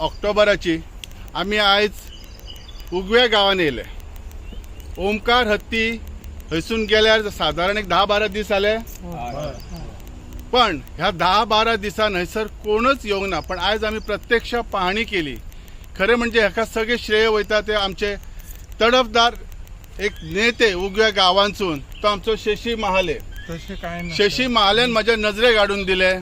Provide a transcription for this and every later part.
ऑक्टोबराची आमी आयज उगव्या गांवान येयले ओमकार हत्ती थंयसून गेल्यार सादारण एक धा बारा दीस जाले पण ह्या धा बारा दिसान हयसर कोणच येवंक ना पण आयज आमी प्रत्यक्ष पाहणी केली. खरें म्हणजे हेका सगळे श्रेय वयता ते आमचे तडफदार एक नेते उगव्या गांवांसून तो आमचो शशी महाले. शशी महाल्यान म्हज्या नजरेक हाडून दिले.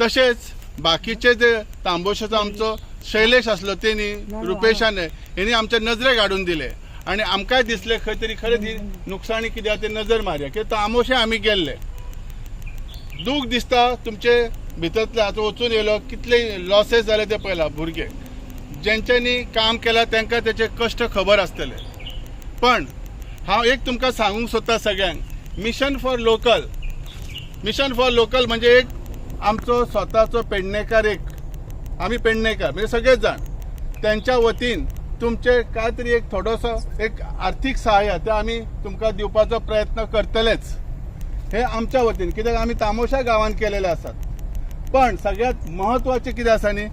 तशेंच बाकीचे जे तांबोशाचो आमचो शैलेश आसलो तेणी रुपेशाने हेणी आमच्या नजरेक हाडून दिले. आणि आमकांय दिसले खंय तरी खरेंच ही नुकसाणी कितें आहा ते नजर मारया. कित्याक तांबोशे आमी गेल्ले. दूख दिसता तुमचे भितरतले आतां वचून येयलो कितले लॉसेस जाले ते पळयला भुरगे. जेंच्यांनी काम केलां तांकां तेचे कश्ट खबर आसतले पण हांव एक तुमकां सांगूंक सोदता सगळ्यांक. Mission for local mission for local म्हणजे एक आमचो स्वताचो पेडणेकार एक आमी पेडणेकार म्हणजे सगळेच जाण. त्यांच्या वतीन तुमचे काय तरी एक थोडोसो एक आर्थीक सहाय्य ते आमी तुमकां दिवपाचो प्रयत्न करतलेच. हे आमच्या वतीन. कित्याक आमी तामोशा गांवांत केलेले आसात पण सगळ्यात म्हत्वाचें कितें आसा न्ही?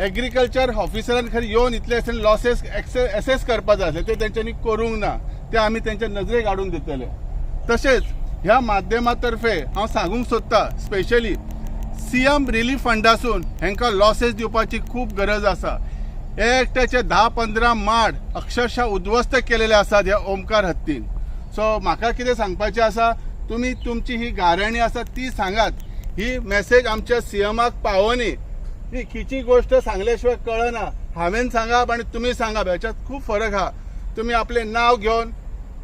एग्रीकल्चर ऑफिसरान खरें येवन इतले लॉसेस एसेस करपा जाय आसले ते तेंच्यांनी करूंक ना. ते आमी तेंच्या नजरेक हाडून दितले. तशेंच ह्या माध्यमातर्फे हांव सांगूंक सोदता स्पेशली सीएम रिलीफ फंडासून हेंकां लॉसेस दिवपाची खूब गरज आसा. एकट्याचे धा पंदरा माड अक्षरशः उद्वस्त केलेले आसात ह्या ओमकार हत्तीन. सो म्हाका कितें सांगपाचें आसा? तुमी तुमची ही गारणी आसा ती सांगात. ही मेसेज आमच्या सीएमाक पावनी. ही खिची गोष्ट सांगल्याशिवाय कळना. हांवें सांगप आणि तुम्ही सांगप ह्याच्यात खूप फरक हा. तुम्ही आपले नाव घेऊन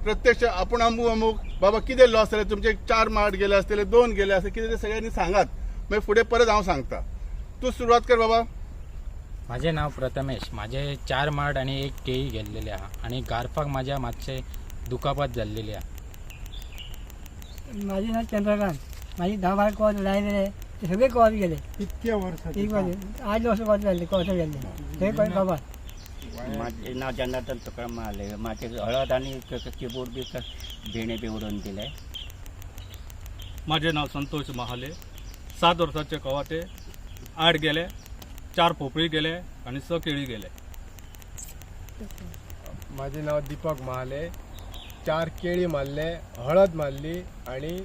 प्रत्यक्ष आपण अमूक अमूक बाबा कितें लॉस जाले तुमचे चार माड गेले आसतले दोन गेले असते कितें ते सगळ्यांनी सांगात. मागीर फुडें परत हांव सांगता. तूं सुरवात कर बाबा. माझे नाव प्रथमेश. माझे चार माड आणि एक केळी गेल्लेले आहा. आणि गारफाक माझ्या मातशे दुखापत जाल्लेली आहा. माझे नाव चंद्रकांत. माझी दहा बारा कॉल राहिलेले ते सगळे कॉल गेले. इतक्या वर्षाचे एक वाजे. आठ वर्ष कॉल झाले कॉल गेले ते कॉल बाबा? माझे नाव जनार्दन तुकाराम महाले. माझे हळद आणि कीबोर्ड बी भेणे बी उडून दिले माझे नाव संतोष महाले. सात वर्षाचे कवाटे आठ गेले चार पोपळी गेले आणि स केळी गेले. माझे नाव दीपक महाले चार केळी मारले हळद मारली आणि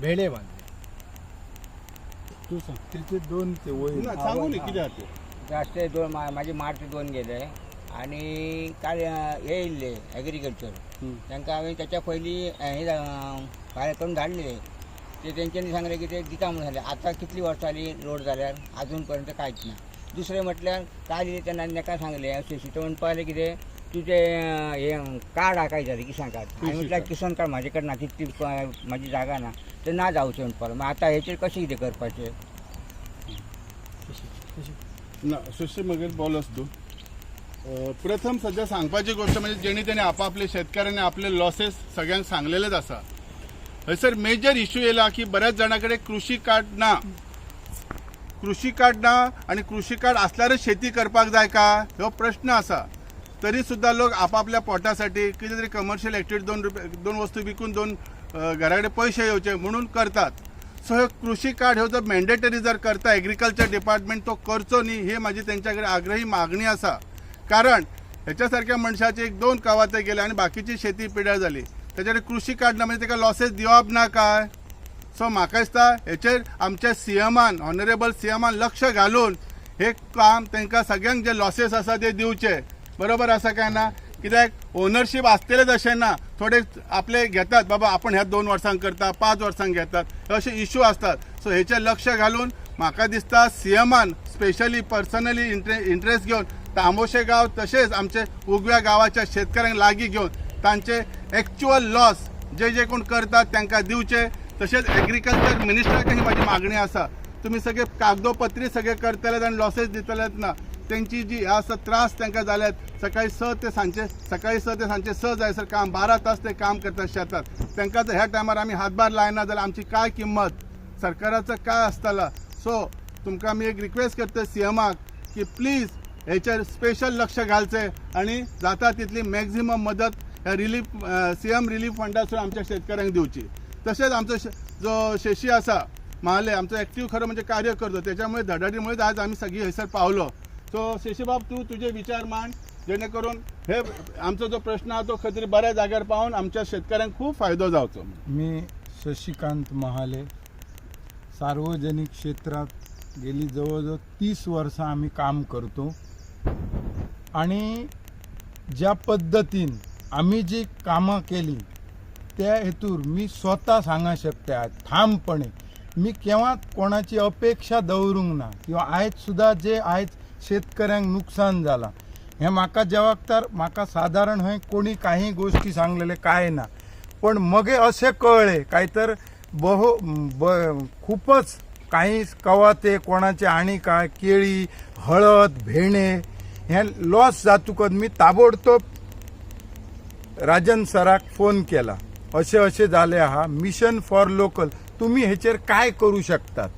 भेणे मारले. तू सांग तिचे दोन ते सांगू कितें जास्त दोन मा- माझे मार्च दोन गेले. आणि काल अं, हे येयल्ले ॲग्रिकल्चर तांकां हांवें त्याच्या पयलीं अं, हे करून धाडले. ते तेंच्यांनी सांगले की ते दिता म्हणून झाले. आता कितली वर्सां जाली रोड जाल्यार पर्यंत कांयच ना दुसरें म्हटल्यार काल तेन्ना ताका सांगले शेशी म्हणून पळयलें कितें तुजे अं, हे कार्ड हा काय झाले किसान कार्ड हांवें म्हटल्यार किसान कार्ड म्हाजे कडेन ना तितली प- म्हाजी जागा ना. ते ना जावचें म्हणून पळय मागीर आतां हेचेर कशें कितें करपाचें ना सुशी मगेर बोलस तू प्रथम सध्या सांगपाची गोष्ट म्हणजे जेणे तेणे आपापले शेतकऱ्यांनी आपले लॉसेस सगळ्यांक सांगलेलेच आसा हयसर मेजर इश्यू येयला की बऱ्याच जाणांकडे कृषी कार्ड ना. कृषी कार्ड ना आणि कृषी कार्ड असल्यारच शेती करपाक जाय का? हो प्रश्न आसा तरी सुद्धा लोक आपापल्या पोटासाठी कितें तरी कमर्शियल ॲक्टिविटी दोन रुपये दोन वस्तू विकून दोन घरा घराकडे पैसे येवचे म्हणून करतात. सो हे कृषी कार्ड ह्यो जर मॅन्डेटरी जर करता एग्रीकल्चर डिपार्टमेंट तो करचो न्ही हे माझी त्यांच्याकडे आग्रही मागणी आसा कारण ह्याच्यासारख्या मनशाचे एक दोन कवाते गेले आणि बाकीची शेती पिड्यार तेजे कडेन कृषी कार्ड ना म्हणजे त्याला लॉसेस दिवप ना काय? सो म्हाका दिसता हेचेर आमच्या सीएमान ऑनरेबल सीएमान लक्ष घालून हे काम तांकां सगळ्यांक जे लॉसेस आसा ते दिवचे बरोबर आसा काय ना? कित्याक? ओनरशीप आसतलेच अशें ना. थोडे आपले घेतात बाबा आपण ह्या दोन वर्सांक करता पांच वर्सांक घेतात. असे इश्यू असतात. सो हेचेर लक्ष घालून म्हाका दिसता सीएमान स्पेशली पर्सनली इंट्रे इंट्रेस्ट घेवन तांबोशे गांव तशेंच आमचे उगव्या गांवाच्या शेतकऱ्यांक लागीं घेवन तांचे एक्च्युअल लॉस जे जे कोण करतात तांकां दिवचे तशेंच एग्रीकल्चर मिनिस्टराक ही माझी मागणी आसा तुम्ही सगळे कागदोपत्री सगळे करतलेत आणि लॉसेस दितलेत ना. तेंची जी आसा त्रास तांकां जाल्यात सकाळी स ते सांचे सकाळी स ते सांचे स जायसर काम बारा तास ते काम करतात शेतात. तांकां जर ह्या टायमार आमी हातभार लायना जाल्यार आमची काय किंमत? सरकाराचं काय आसतला सो तुमकां आमी एक रिक्वेस्ट करता सी एमाक की प्लीज हेचेर स्पेशल लक्ष घालचे आणि जाता तितली मॅक्झिमम मदत ह्या रिलीफ सी एम रिलीफ फंडासून आमच्या शेतकऱ्यांक दिवची तसेच आमचो जो शेशी आसा महाले आमचो ॲक्टिव्ह खरं म्हणजे कार्य करतो. त्याच्यामुळे धडाडीमुळेच आज आम्ही सगळी हयसर पावलो. सो शेशीबाब तू तुझे विचार मांड. जेणेकरून हे आमचो जो प्रश्न हा तो खरी बऱ्या जाग्यार पावून आमच्या शेतकऱ्यांक खूप फायदो जावचो. मी शशिकांत महाले सार्वजनिक क्षेत्रात गेली जवळजवळ तीस वर्सां आम्ही काम करतो. आणि ज्या पद्धतीन आम्ही जी कामं केली त्या हेतूर मी स्वतः सांगा शकते आज ठामपणे. मी केव्हा कोणाची अपेक्षा दवरूंक ना किंवा आयज सुद्धा जे आयज शेतकऱ्यांक नुकसान जालां हें म्हाका जेवाक तर म्हाका सादारण हय कोणी काही गोष्टी सांगलेले काय ना. पण मगे असे कळले काय तर बहु ब खूपच काही कवाते कोणाचे आणि काय केळी हळद भेणे हे लॉस जातुकत मी ताबडतोब राजन सराक फोन केला. असे असे झाले आहा मिशन फॉर लोकल तुम्ही हेचेर काय करू शकतात?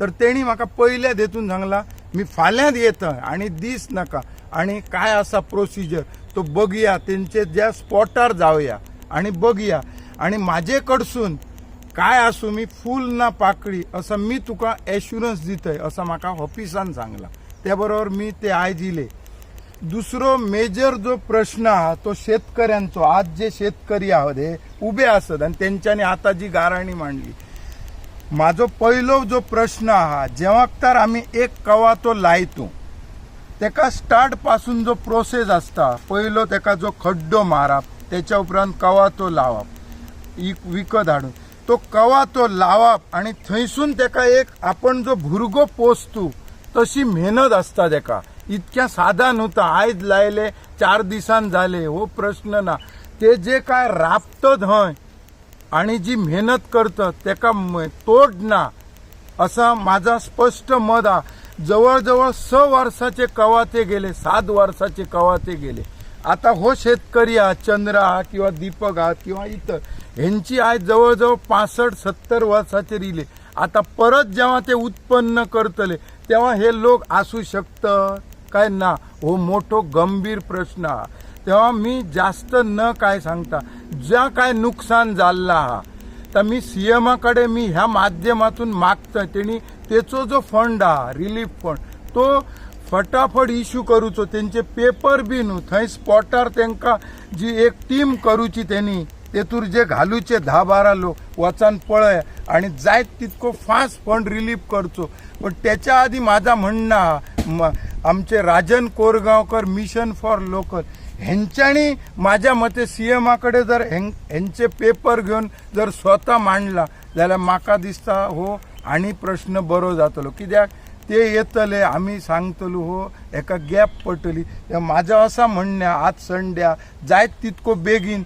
तर तेणी म्हाका पयल्यात देतून सांगला मी फाल्यांत येतं आणि दीस नाका. आणि काय असा प्रोसिजर तो बघया. तेंचे ज्या स्पॉटार जावया आणि बघया. आणि माझे कडसून काय आसूं मी फूल ना पाकळी असं मी तुका एश्युरन्स दितय असं म्हाका ऑफिसान सांगला. त्या बरोबर मी ते आयज इले दुसरो मेजर जो प्रश्न आहा तो शेतकऱ्यांचो. आज जे शेतकरी आहोत हे उभे असत आणि त्यांच्यानी आता जी गाराणी मांडली. माझो पहिलो जो प्रश्न आहा जेव्हा तर आम्ही एक कवा तो लायतो तेका स्टार्टपासून जो प्रोसेस असता पहिलो तेका जो खड्डो मारप त्याच्या उपरांत कवा तो लावप विकत हाडून. तो कवा तो लावप आणि थंयसून तेका एक आपण जो भुरगो पोसतू तशी मेहनत असता तेका. इतक्या साधा नव्हता आयज लायले चार दिसान झाले हो प्रश्न ना. ते जे काय राबतत हय आणि जी मेहनत करतात तेका तोड ना. असा माझा स्पष्ट मत हा जवळजवळ स वर्षाचे कवाते गेले सात वर्षाचे कवाते गेले. आता हो शेतकरी हा चंद्र हा किंवा दीपक हा किंवा इतर ह्यांची आज जवळजवळ पासष्ट सत्तर वर्षाचे रिले. आता परत जेव्हा ते उत्पन्न करतले तेव्हा हे लोक असू शकतं काय ना हो मोठो गंभीर प्रश्न. हा तेव्हा मी जास्त न काय सांगता ज्या काय नुकसान जाल्ला हा तर मी सीएमाकडे मी ह्या माध्यमातून मागतोय. तेणी तेचो जो फंड हा रिलीफ फंड तो फटाफट इश्यू करूचो. तेंचे पेपर बी न्हू थंय स्पॉटार तेंकां जी एक टीम करूची त्यांनी तेतूर जे घालूचे धा बारा लोक वचान पळय आणि जायत तितको फास्ट फंड रिलीफ करचो. पण त्याच्या आधी माझा म्हणणं आमचे Rajan Korgaonkar mission for local. ह्यांच्यानी माझ्या मते सीएमाकडे जर हें- ह्यांचे पेपर घेऊन जर स्वतः मांडला जाल्यार म्हाका दिसता हो आणि प्रश्न बरो जातलो. कित्याक ते येतले आम्ही सांगतलो हो एका गॅप पडटली म्हाजो असा म्हणणें आज संड्या जायत तितको बेगीन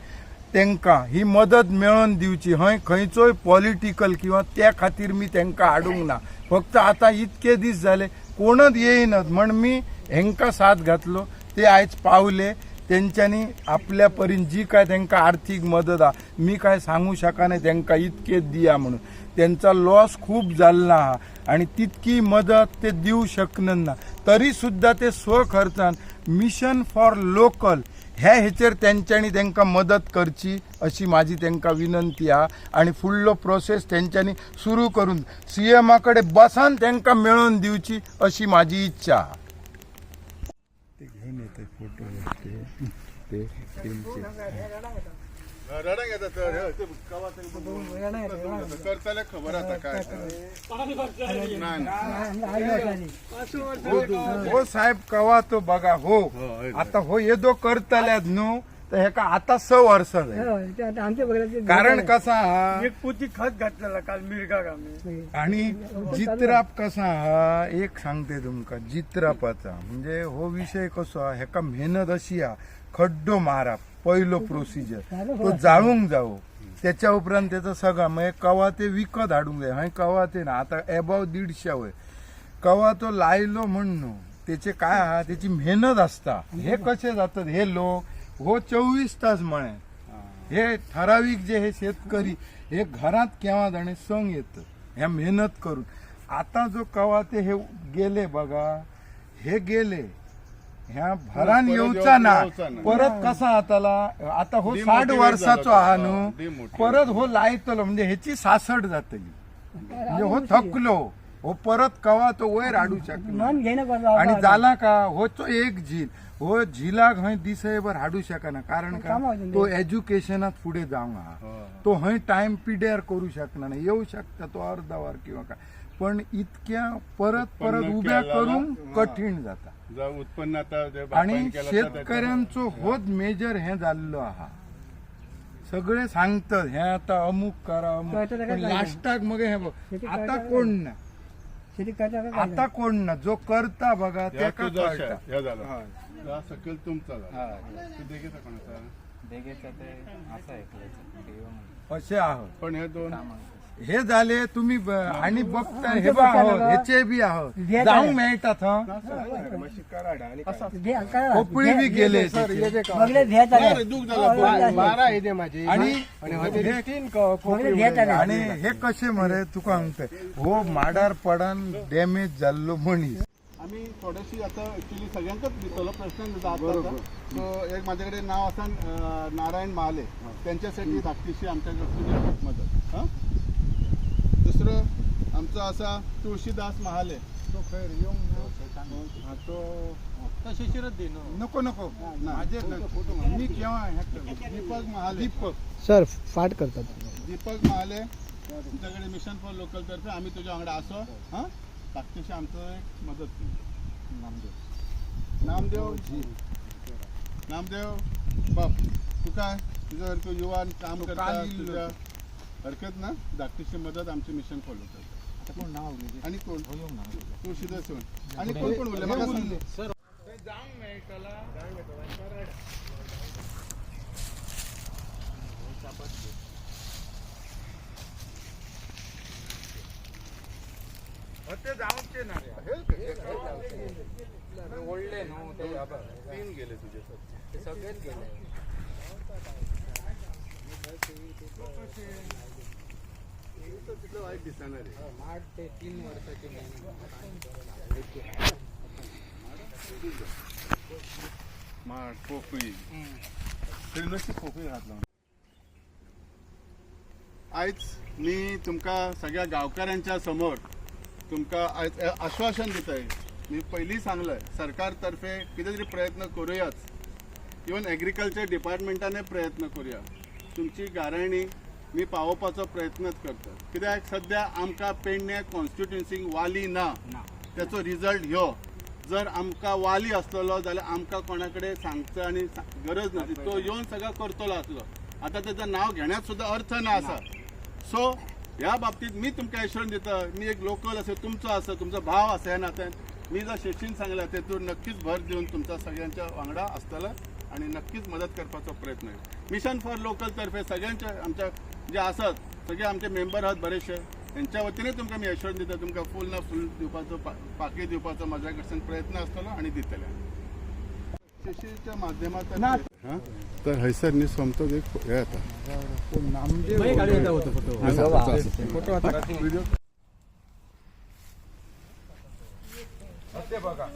तांकां ही मदत मेळोवन दिवची. हय खंयचोय पॉलिटिकल किंवा त्या खातीर मी तांकां हाडूंक ना फक्त आता इतके दीस जाले कोणच येईनत म्हण मी हेंका साथ घातलो. ते आयज पावले. तेंच्यांनी आपल्या परीन जी काय त्यांना आर्थीक मदत हा मी काय सांगू शकाना त्यांना इतके दिया म्हणून. त्यांचा लॉस खूप जाल्ला हा. आणि तितकी मदत ते देऊ शकन ना. तरी सुद्धा ते स्वखर्चान मिशन फॉर लोकल ह्या हेचेर तेंच्यांनी तांकां मदत करची अशी माझी तांकां विनंती हा. आणि फुडलो प्रोसेस तेंच्यांनी सुरू करून सीएमा कडेन बसान तांकां मेळोवन दिवची अशी माझी इच्छा हा. ते येते फोटो ते येता तर हे, ते कवा तरी बघून करतले खबर आता काय. हो हो साहेब कवा तो बघा हो आता हो येदो करतल्यात न्हू तर हेका आता स वर्ष आमच्या कारण कसा हा? एक पोती खत घातलेला काल आम्ही आणि जित्राप कसा हा? एक सांगते तुमका जित्रापाचा. म्हणजे हो विषय कसो हा? हेका मेहनत अशी हा. खड्डो मारप पहिलो प्रोसिजर तो जाळूंक जावो. त्याच्या उपरांत त्याचा सगळा म्हणजे कवा ते विकत हाडूंक जाय. हय कवा ते ना? आता एबाव दीडशे वय. कवा तो लायलो म्हणून. त्याचे काय हा? त्याची मेहनत असता. हे कसे जातात? हे लोक हो चोवीस तास म्हणे. हे. ठराविक जे हे शेतकरी हे घरात केव्हा जाणे संग येत ह्या मेहनत करून. आता जो कवा ते हे गेले बघा हे गेले ह्या भरान येऊचा ना. परत कसा आताला आता हो साठ वर्षाचो हा तो. न्हू हा. परत हो लायतलो म्हणजे ह्याची सासड जातली. म्हणजे हो थकलो. हो परत कवा तो वयर हाडू घेणं आणि झाला का हो तो एक झील. हो झिलाक हय दिसयभर हाडू शकना. कारण का कामां वयल्यान तो एज्युकेशनात पुढे जावंक हा. तो हय टाइम पिड्यार करू शकना नाही. येऊ शकता तो अर्धा वर किंवा काय. पण इतक्या परत परत उभ्या करून ना, कठीण जाता. उत्पन्न आणि शेतकऱ्यांचो होच मेजर हे जाल्लो आहा. सगळे सांगतात हे आता अमुक करा अमुक. लास्टाक मग हे बघ. आता कोण ना शेती करता का आता कोण ना जो करता बघा ह्या झाला. हा. सकल तुमचा झाला. तू देगेचा कोणाचा बेगेचं ते असं ऐकलं असे आहोत. पण हे दोन हे झाले तुम्ही ब- आणि बघता हे बा आहोत ह्याचे बी आहोत. आहे. मिळतात हं. बी गेले. बरं, झालं, माझे. आणि हे-. आणि हे कसे मरे तुका सांगतोय हो माडार पडान डॅमेज जाल्लो म्हणी आम्ही थोडीशी आता ऍक्च्युली सगळ्यांकच दिसलो प्रश्न जाता सो एक माझ्याकडे नाव असा नारायण महाले त्यांच्यासाठी धाकटीशी आमच्याकडची मदत. हां? दुसरं आमचं असा तुळशीदास महाले. तो खैर येऊन तो नको नको. माझे मी केव्हा? दीपक महाले. दीपक सर फाट करतात. दीपक महाले. तुमच्याकडे मिशन फॉर लोकल तर्फे. आम्ही तुझ्या वांगडा असो. हां? धाकटीशी आमचं एक मदत केली नामदेव. नामदेव? बाप तू काय? तुझ्यासारखं युवा काम करता तुझ्या हरकत ना धाकटीची मदत आमचे मिशन फॉलो करतात आणि कोण तुळशीदास सोन आणि कोण कोण उरले मला सांग ते जाऊनचे ना तीन गेले तुझे सर तिथं वाईट दिसणार आहे पोकळी पोकळी घातला आयज मी तुमका सगळ्या गावकऱ्यांच्या समोर तुमका आयज आश्वासन दिताय. मी पयलीं सांगलंय सरकारतर्फे कितें तरी प्रयत्न करूयाच इवन एग्रीकल्चर डिपार्टमेंटाने प्रयत्न करूया तुमची गाराणी मी पावोवपाचो प्रयत्नच करता. कित्याक सध्या आमकां पेडणे कॉन्स्टिट्युन्सीक वाली ना. त्याचो रिजल्ट ह्यो. जर आमकां वाली आसतलो जाल्यार आमकां कोणा कडेन सांगचं आनी गरज ना तो येवन सगळं करतलो आसलो आतां तेचं नाव घेण्यात सुद्दां अर्थ ना आसा सो ह्या बाबतीत मी तुमकां एश्योरन्स दिता. मी एक लोकल असो तुमचो आसा तुमचो भाव आसा ह्या नात्यान. मी जर शेशीन सांगला तेतून नक्कीच भर दिवन तुमचा सगळ्यांच्या वांगडा आसतलो आणि नक्कीच मदत करपाचो प्रयत्न मिशन फॉर लोकल तर्फे सगळ्यांच्या आमच्या जे आसात सगळे आमचे मेंबर आहात बरेचशे त्यांच्या वतीने तुमकां मी एश्योरन्स दिता. तुमकां फूल ना फूल दिवपाचो पाकी दिवपाचो म्हाज्या कडच्यान प्रयत्न आसतलो आणि दितले. शेशीच्या माध्यमांतून हां? तर हयसर न्ही सोमतो एक हे येता बघा.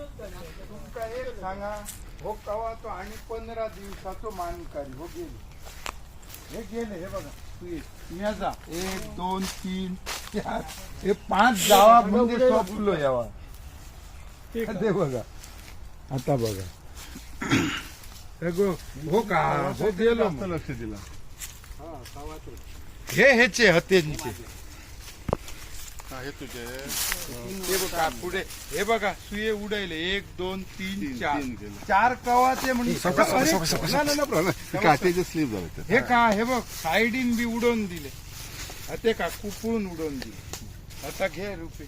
सांगा हो कवा तो आणि पंधरा दिवसाचो मानकारी हो गेले. हे गेले हे बघा तू ये. मेजा एक दोन तीन चार. हे पाच जावा म्हणजे सोपलो यावा. ते बघा. आता बघा. हे गो- का? हो गेलो लक्ष दिला. हे ह्याचे हत्यांचे हा, हे तुझे. हे बघा पुढे. हे बघा सुये उडायले. एक दोन तीन तीन- चार. तीन गेले. चार कवाचे म्हणजे स्लीप झाले हे का हे बघ साईडीन बी उडवून दिले. हा ते का कुपळून उडवून दिले. आता घे रुपये.